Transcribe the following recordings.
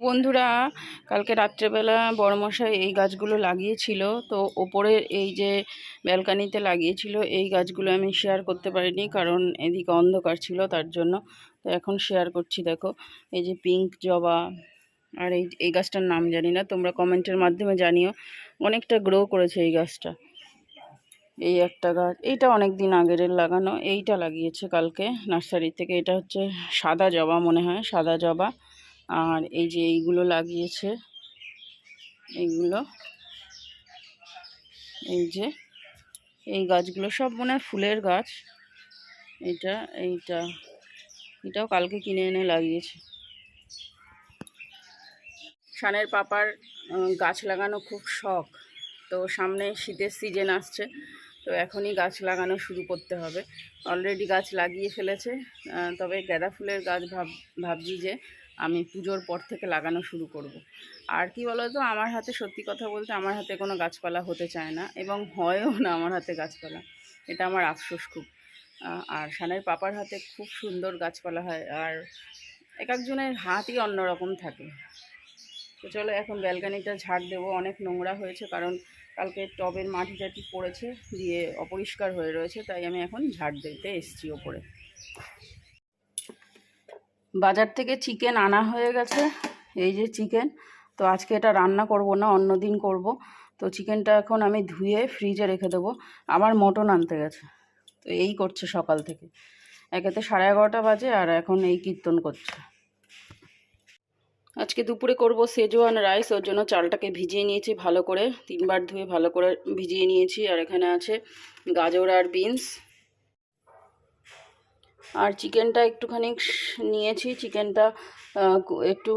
বন্ধুরা, কালকে রাত্রেবেলা বড়মশাই এই গাছগুলো লাগিয়েছিল। তো ওপরে এই যে ব্যালকানিতে লাগিয়েছিল, এই গাছগুলো আমি শেয়ার করতে পারিনি কারণ এদিকে অন্ধকার ছিল তার জন্য। তো এখন শেয়ার করছি, দেখো, এই যে পিঙ্ক জবা আর এই এই গাছটার নাম জানি না, তোমরা কমেন্টের মাধ্যমে জানিও। অনেকটা গ্রো করেছে এই গাছটা। এই একটা গাছ, এইটা অনেক দিন আগের লাগানো, এইটা লাগিয়েছে কালকে নার্সারি থেকে, এটা হচ্ছে সাদা জবা মনে হয়, সাদা জবা। আর এই যে এইগুলো লাগিয়েছে, এইগুলো, এই যে এই গাছগুলো সব মনে হয় ফুলের গাছ। এটা, এইটা, এটাও কালকে কিনে এনে লাগিয়েছে। শানের পাপার গাছ লাগানো খুব শখ। তো সামনে শীতের সিজন আসছে, তো এখনই গাছ লাগানো শুরু করতে হবে। অলরেডি গাছ লাগিয়ে ফেলেছে তবে গাঁদা ফুলের গাছ ভাব, ভাবছি যে আমি পুজোর পর থেকে লাগানো শুরু করব। আর কি বলো তো আমার হাতে সত্যি কথা বলতে আমার হাতে কোনো গাছপালা হতে চায় না এবং হয়ও না আমার হাতে গাছপালা। এটা আমার আফসোস খুব। আর সানের পাপার হাতে খুব সুন্দর গাছপালা হয় আর এক একজনের হাতই অন্যরকম থাকে। তো চলো এখন ব্যালকানিটা ঝাড় দেবো, অনেক নোংরা হয়েছে কারণ কালকে টবের মাটি টাটি পড়েছে, দিয়ে অপরিষ্কার হয়ে রয়েছে, তাই আমি এখন ঝাড় দিতে এসছি ওপরে। বাজার থেকে চিকেন আনা হয়ে গেছে। এই যে চিকেন তো আজকে এটা রান্না করব না, অন্য দিন করব। তো চিকেনটা এখন আমি ধুয়ে ফ্রিজে রেখে দেবো। আবার মটন আনতে গেছে। তো এই করছে সকাল থেকে। একেতে সাড়ে এগারোটা বাজে আর এখন এই কীর্তন করছে। আজকে দুপুরে করব সেজোয়ান রাইস, ওর জন্য চালটাকে ভিজিয়ে নিয়েছি ভালো করে। তিনবার ধুয়ে ভালো করে ভিজিয়ে নিয়েছি। আর এখানে আছে গাজর আর বিনস। আর চিকেনটা একটুখানি নিয়েছি। চিকেনটা একটু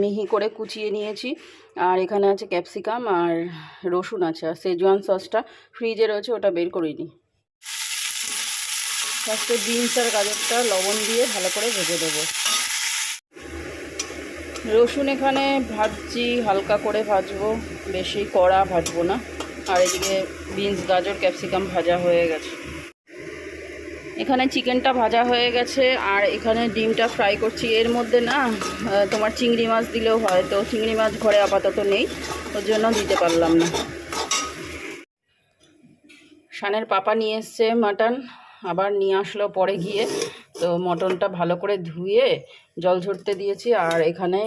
মিহি করে কুচিয়ে নিয়েছি। আর এখানে আছে ক্যাপসিকাম আর রসুন আছে। আর সেজওয়ান সসটা ফ্রিজে রয়েছে, ওটা বের করিনি ফার্স্টে বিনস আর গাজরটা লবণ দিয়ে ভালো করে ভেজে দেবো। রসুন এখানে ভাজছি, হালকা করে ভাজবো। বেশি কড়া ভাজবো না। আর এদিকে বিনস, গাজর, ক্যাপসিকাম ভাজা হয়ে গেছে। এখানে চিকেনটা ভাজা হয়ে গেছে, আর এখানে ডিমটা ফ্রাই করছি। এর মধ্যে না তোমার চিংড়ি মাছ দিলেও হয়, তো চিংড়ি মাছ ঘরে আপাতত নেই, ওর জন্য দিতে পারলাম না। শানের পাপা নিয়ে এসছে মাটন, আবার নিয়ে আসলো পরে গিয়ে। তো মটনটা ভালো করে ধুয়ে জল ঝরতে দিয়েছি, আর এখানে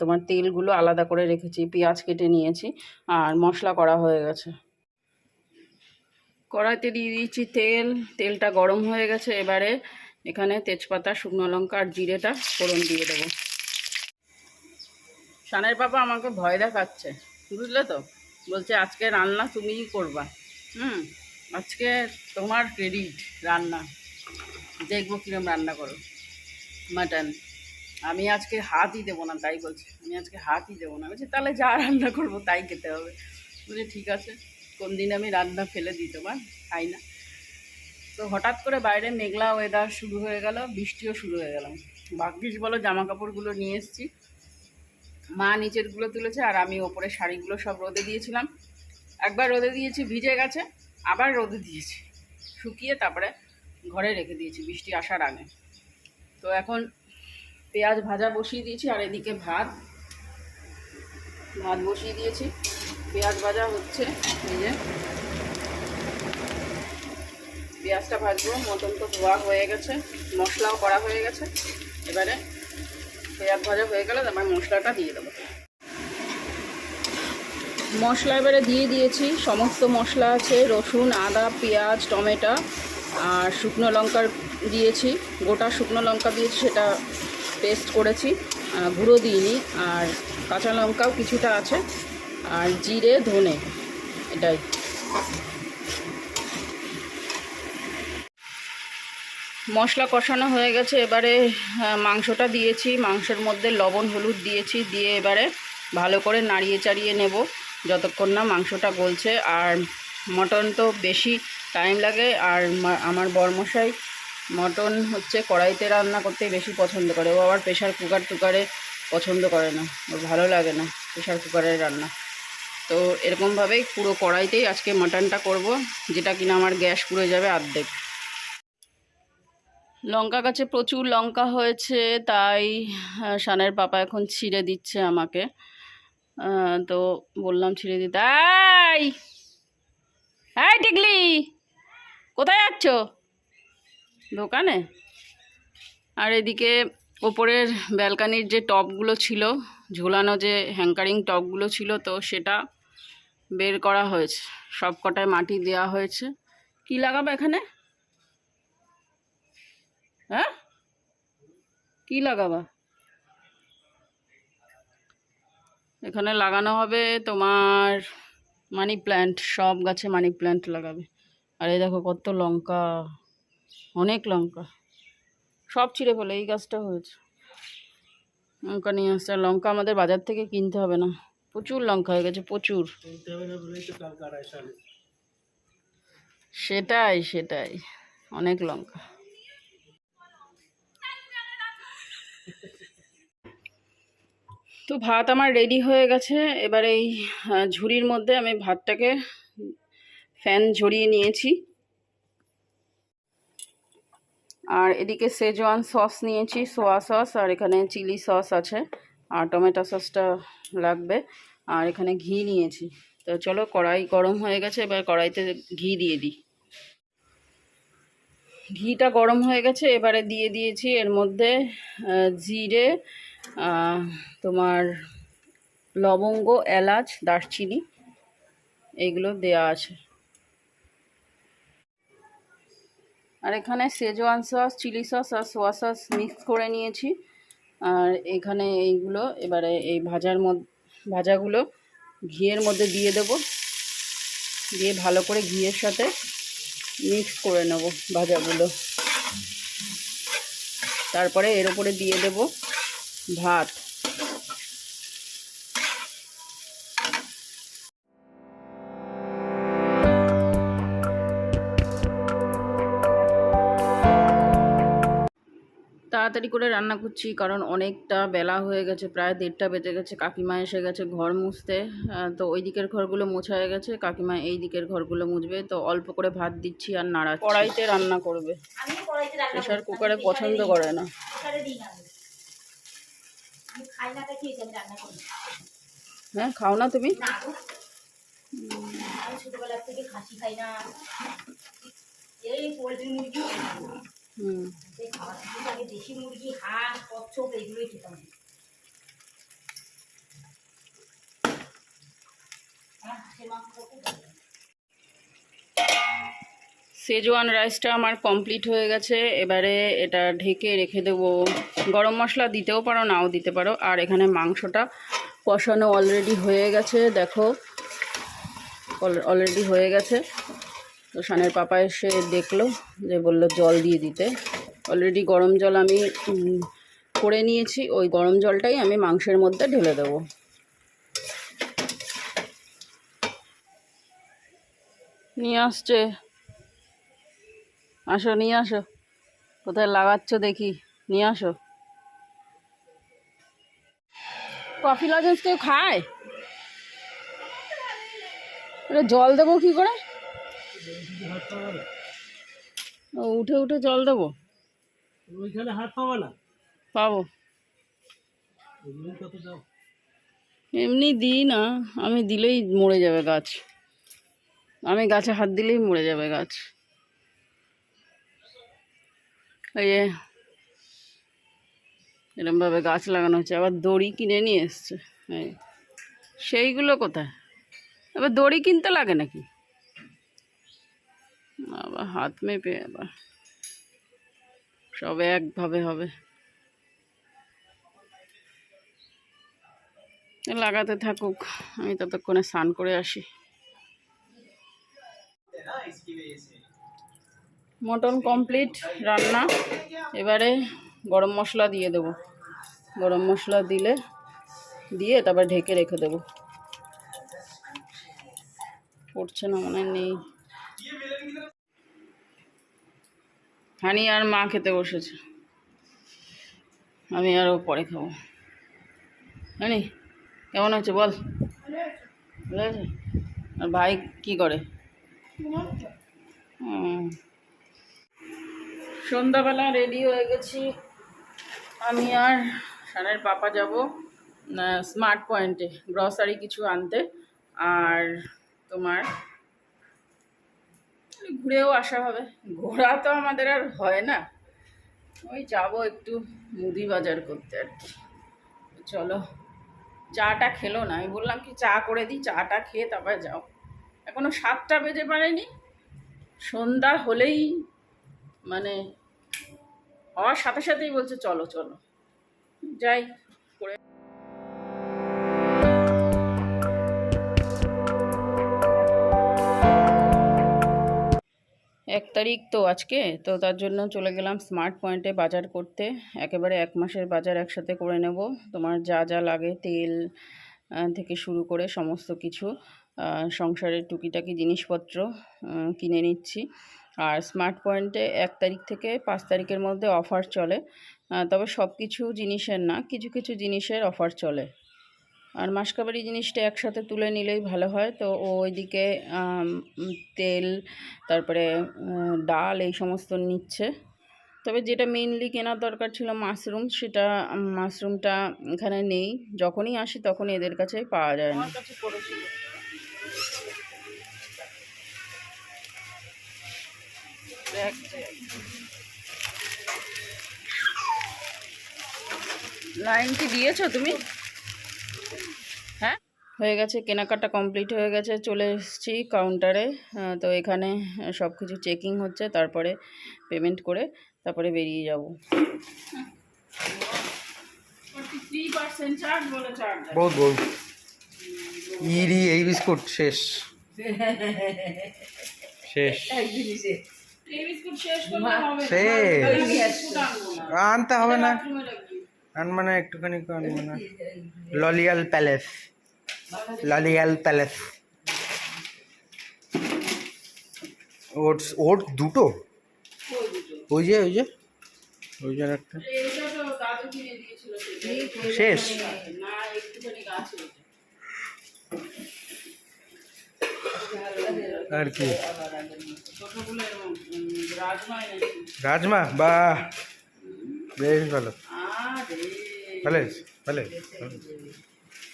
তোমার তেলগুলো আলাদা করে রেখেছি, পেঁয়াজ কেটে নিয়েছি, আর মশলা করা হয়ে গেছে। কড়াইতে দিয়ে দিয়েছি তেল। তেলটা গরম হয়ে গেছে, এবারে এখানে তেজপাতা, শুকনো লঙ্কা আর জিরেটা ফোড়ন দিয়ে দেবো। সানের পাপা আমাকে ভয় দেখাচ্ছে, বুঝলে তো? বলছে, আজকে রান্না তুমিই করবা। হুম, আজকে তোমার ক্রেডিট রান্না। দেখব কিরম রান্না করো। মাটন। আমি আজকে হাতই দেবো না, তাই বলছি। আমি আজকে হাতই দেবো না। বলছি, তাহলে যা রান্না করব তাই খেতে হবে। বলছি, ঠিক আছে। কোন দিন আমি রান্না ফেলে দিই তোমার, খাই না। তো হঠাৎ করে বাইরে মেঘলা ওয়েদার শুরু হয়ে গেল, বৃষ্টিও শুরু হয়ে গেল। ভাগ্যিস বলো জামা কাপড়গুলো নিয়ে এসেছি। মা নিচেরগুলো তুলেছে আর আমি ওপরে শাড়িগুলো সব রোদে দিয়েছিলাম। একবার রোদে দিয়েছি, ভিজে গেছে, আবার রোদে দিয়েছি। শুকিয়ে তারপরে ঘরে রেখে দিয়েছি, বৃষ্টি আসার আগে। তো এখন পেঁয়াজ ভাজা বসিয়ে দিয়েছি, আর এদিকে ভাত ভাত বসিয়ে দিয়েছি। পেঁয়াজ ভাজা হচ্ছে, এই যে। পেঁয়াজটা ভাজবো মটন তো ধোয়া হয়ে গেছে, মশলাও করা হয়ে গেছে। এবারে পেঁয়াজ ভাজা হয়ে গেলে তারপর মশলাটা দিয়ে দেবো। মশলা এবারে দিয়ে দিয়েছি, সমস্ত মশলা আছে, রসুন, আদা, পেঁয়াজ, টমেটো আর শুকনো লঙ্কার দিয়েছি। গোটা শুকনো লঙ্কা দিয়েছি, সেটা পেস্ট করেছি। গুঁড়ো দিইনি, আর কাঁচা লঙ্কাও কিছুটা আছে। আর জিরে, ধনে। এটাই। মশলা কষানো হয়ে গেছে, এবারে মাংসটা দিয়েছি। মাংসের মধ্যে লবণ, হলুদ দিয়েছি, দিয়ে এবারে ভালো করে নাড়িয়ে চাড়িয়ে নেব, যতক্ষণ না মাংসটা গলছে। আর মটন তো বেশি টাইম লাগে, আর আমার বরমশাই মটন হচ্ছে কড়াইতে রান্না করতে বেশি পছন্দ করে। ও আবার প্রেশার কুকার টুকারে পছন্দ করে না। ওর ভালো লাগে না প্রেশার কুকারের রান্না। তো এরকমভাবেই পুরো কড়াইতেই আজকে মাটনটা করব, যেটা কিনা আমার গ্যাস পুড়ে যাবে অর্ধেক লঙ্কা গাছে প্রচুর লঙ্কা হয়েছে, তাই শানের পাপা এখন ছিঁড়ে দিচ্ছে আমাকে। তো বললাম ছিঁড়ে দিতে। এই! এই টিকলি! কোথায় যাচ্ছ? দোকানে? আর এদিকে ওপরের ব্যালকানির যে টপগুলো ছিল ঝোলানো যে হ্যাঙ্কারিং টপগুলো ছিল তো সেটা বের করা হয়েছে। সব কটায় মাটি দেওয়া হয়েছে। কি লাগাবে এখানে? হ্যাঁ? কি লাগাবা? এখানে লাগানো হবে তোমার মানি প্ল্যান্ট সব গাছে মানি প্ল্যান্ট লাগাবে। আর এই দেখো কত লঙ্কা, অনেক লঙ্কা। সব ছিঁড়ে ফেলে, এই গাছটা হয়েছে। লঙ্কা নিয়ে আসছে। লঙ্কা আমাদের বাজার থেকে কিনতে হবে না। প্রচুর লঙ্কা হয়ে গেছে প্রচুর। সেটাই সেটাই। অনেক লঙ্কা। তো ভাত আমার রেডি হয়ে গেছে। এবার এই ঝুড়ির মধ্যে আমি ভাতটাকে ফ্যান ঝরিয়ে নিয়েছি। আর এদিকে সেজওয়ান সস নিয়েছি সোয়া সস আর এখানে চিলি সস আছে, আর টমেটো সসটা লাগবে, আর এখানে ঘি নিয়েছি। তো চলো কড়াই গরম হয়ে গেছে, এবার কড়াইতে ঘি দিয়ে দিই। ঘিটা গরম হয়ে গেছে, এবারে দিয়ে দিয়েছি এর মধ্যে জিরে তোমার লবঙ্গ, এলাচ, দারচিনি এইগুলো দেয়া আছে। আর এখানে সেজওয়ান সস চিলি সস আর সোয়া সস মিক্স করে নিয়েছি। আর এখানে এইগুলো, এবারে এই ভাজার মধ্যে ভাজাগুলো ঘিয়ের মধ্যে দিয়ে দেব। দিয়ে ভালো করে ঘিয়ের সাথে মিক্স করে নেব ভাজাগুলো। তারপরে এর উপরে দিয়ে দেব ভাত। তাড়াতাড়ি করে রান্না করছি কারণ অনেকটা বেলা হয়ে গেছে প্রায় দেড়টা বেজে গেছে কাকিমা এসে গেছে ঘর মুছতে। তো ওই দিকের ঘরগুলো মোছা হয়ে গেছে কাকিমা এই দিকের ঘরগুলো মুছবে। তো অল্প করে ভাত দিচ্ছি আর নাড়া কড়াইতে রান্না করবে। প্রেশার কুকারে পছন্দ করে না। হ্যাঁ খাও না তুমি? না আমি ছোটবেলা থেকে খাসি খাই না। এই পোলট্রি মুরগি। হুম। সেজওয়ান রাইসটা আমার কমপ্লিট হয়ে গেছে। এবারে এটা ঢেকে রেখে দেবো। গরম মশলা দিতেও পারো, নাও দিতে পারো। আর এখানে মাংসটা কষানো অলরেডি হয়ে গেছে, দেখো। অলরেডি হয়ে গেছে। তো সানের পাপা এসে দেখল যে বলল জল দিয়ে দিতে। অলরেডি গরম জল আমি করে নিয়েছি, ওই গরম জলটাই আমি মাংসের মধ্যে ঢেলে দেবো। নিয়ে আসছে। আসো, নিয়ে আসো। কোথায় লাগাচ্ছ দেখি। নিয়ে আসো। কফি লজেন্স কেউ খায়? জল দেবো কি করে? ও, উঠে উঠে জল দেবো? ওইখানে হাত পাবা না? পাবো। এমনি দিই না আমি দিলেই মরে যাবে গাছ। আমি গাছে হাত দিলেই মরে যাবে গাছ। এই যে এরমভাবে গাছ লাগানো হচ্ছে। আবার দড়ি কিনে নিয়ে এসছে। সেইগুলো কোথায়? আবার দড়ি কিনতে লাগে নাকি? আবার হাত মেপে আবার। সব একভাবে হবে। লাগাতে থাকুক, আমি ততক্ষণে স্নান করে আসি। মটন কমপ্লিট রান্না। এবারে গরম মশলা দিয়ে দেবো। গরম মশলা দিলে, দিয়ে তারপর ঢেকে রেখে দেবো। পড়ছে না, মনে নেই। হানি আর মা খেতে বসেছে। আমি আরও পরে খাব। হানি, কেমন হচ্ছে বল? ভালো আছে? আর ভাই কি করে। সন্ধ্যাবেলা রেডি হয়ে গেছি। আমি আর সানের পাপা যাব স্মার্ট পয়েন্টে গ্রসারি কিছু আনতে। আর তোমার ঘুরেও আসা হবে। ঘোরা তো আমাদের আর হয় না। ওই যাব একটু মুদি বাজার করতে আর কি। চলো, চাটা খেলো না। আমি বললাম কি, চা করে দিই, চাটা খেয়ে তারপর যাও। এখনও সাতটা বেজে পারেনি। সন্ধ্যা হলেই মানে হওয়ার সাথে সাথেই বলছে, চলো চলো। যাই। এক তারিখ তো আজকে, তো তার জন্য চলে গেলাম স্মার্ট পয়েন্টে বাজার করতে। একেবারে এক মাসের বাজার একসাথে করে নেব। তোমার যা যা লাগে তেল থেকে শুরু করে সমস্ত কিছু সংসারের টুকিটাকি জিনিসপত্র কিনে নিচ্ছি। আর স্মার্ট পয়েন্টে এক তারিখ থেকে পাঁচ তারিখের মধ্যে অফার চলে। তবে সব কিছু জিনিসের না, কিছু কিছু জিনিসের অফার চলে। আর মাসকাবারি জিনিসটা একসাথে তুলে নিলেই ভালো হয়। তো ও ওইদিকে তেল তারপরে ডাল এই সমস্ত নিচ্ছে। তবে যেটা মেইনলি কেনার দরকার ছিল মাশরুম সেটা মাশরুমটা এখানে নেই। যখনই আসি তখনই এদের কাছে পাওয়া যায় না। লাইন কি দিয়েছ তুমি? হ্যাঁ গেছে কেনাকাটা কমপ্লিট হয়ে গেছে চলে এসেছি কাউন্টারে তো এখানে সব কিছু চেকিং হচ্ছে তারপরে পেমেন্ট করে তারপরে বেরিয়ে যাব। বহুত বহুত ইরি এই বিস্কুট শেষ। শেষ। শেষ আনতে হবে না। আনবে না। একটুখানি তো আনবে না। ললিয়াল প্যালেস। ললিয়াল প্যালেস ওটস ওট দুটো ওই যে ওই যে ওই যে একটা শেষ। না একটুখানি আছে আর কি? ছোটগুলো এরকম রাজমা এনেছি রাজমা বাহ বেশ ভালো। আরে। ভালো হয়েছে ভালো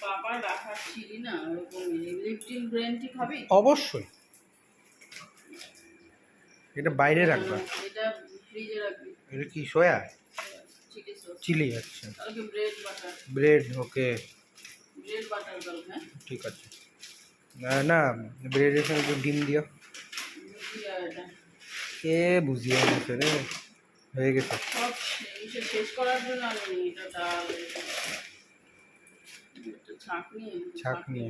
রাখার না ওরকম খাবি? অবশ্যই। এটা বাইরে রাখবা। এটা ফ্রিজে রাখবি। এটা কি সোয়া চিলি আচ্ছা। Bread butter bread okay bread butter কাল হ্যাঁ? ঠিক আছে। না না ব্রেডের সঙ্গে ডিম দিও। কে বুঝিয়ে গেছে রে। হয়ে গেছে। সব শেষ করার জন্য আমি এটা ডাল এটা একটু ছাঁকনি ছাঁকনি।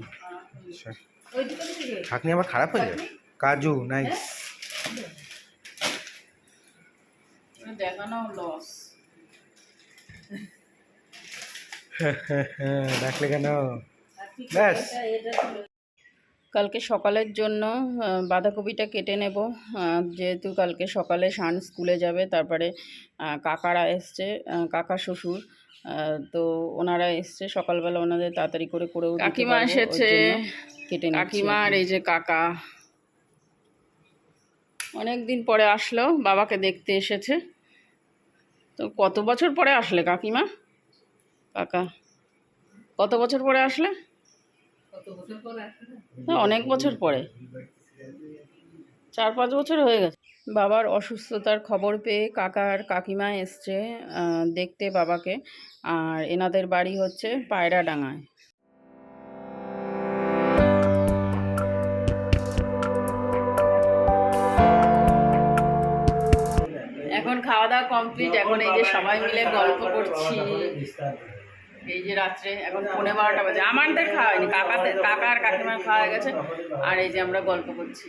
হয়ে আবার খারাপ হয়ে যায় কাজু নাইস এটা দেখানো লস ডাকলে কেন? ব্যাস। কালকে সকালের জন্য বাঁধাকপিটা কেটে নেব। যেহেতু কালকে সকালে শান স্কুলে যাবে তারপরে কাকারা এসছে কাকা শ্বশুর। তো ওনারা এসছে সকালবেলা ওনাদের তাড়াতাড়ি করে করেও কাকিমা এসেছে কেটে কাকিমা আর এই যে কাকা। অনেক দিন পরে আসলো বাবাকে দেখতে এসেছে। তো কত বছর পরে আসলে কাকিমা? কাকা কত বছর পরে আসলে? অনেক বছর পরে। চার পাঁচ বছর হয়ে গেছে। বাবার অসুস্থতার খবর পেয়ে কাকার কাকিমা এসছে দেখতে বাবাকে। আর এনাদের বাড়ি হচ্ছে পায়রা ডাঙায় এখন খাওয়া দাওয়া কমপ্লিট। এখন এই যে সবাই মিলে গল্প করছি। এই যে রাত্রে এখন পৌনে বারোটা বাজে। আমাদের খাওয়া হয়নি কাকাদের কাকা আর কাকিমার খাওয়া হয়ে গেছে। আর এই যে আমরা গল্প করছি।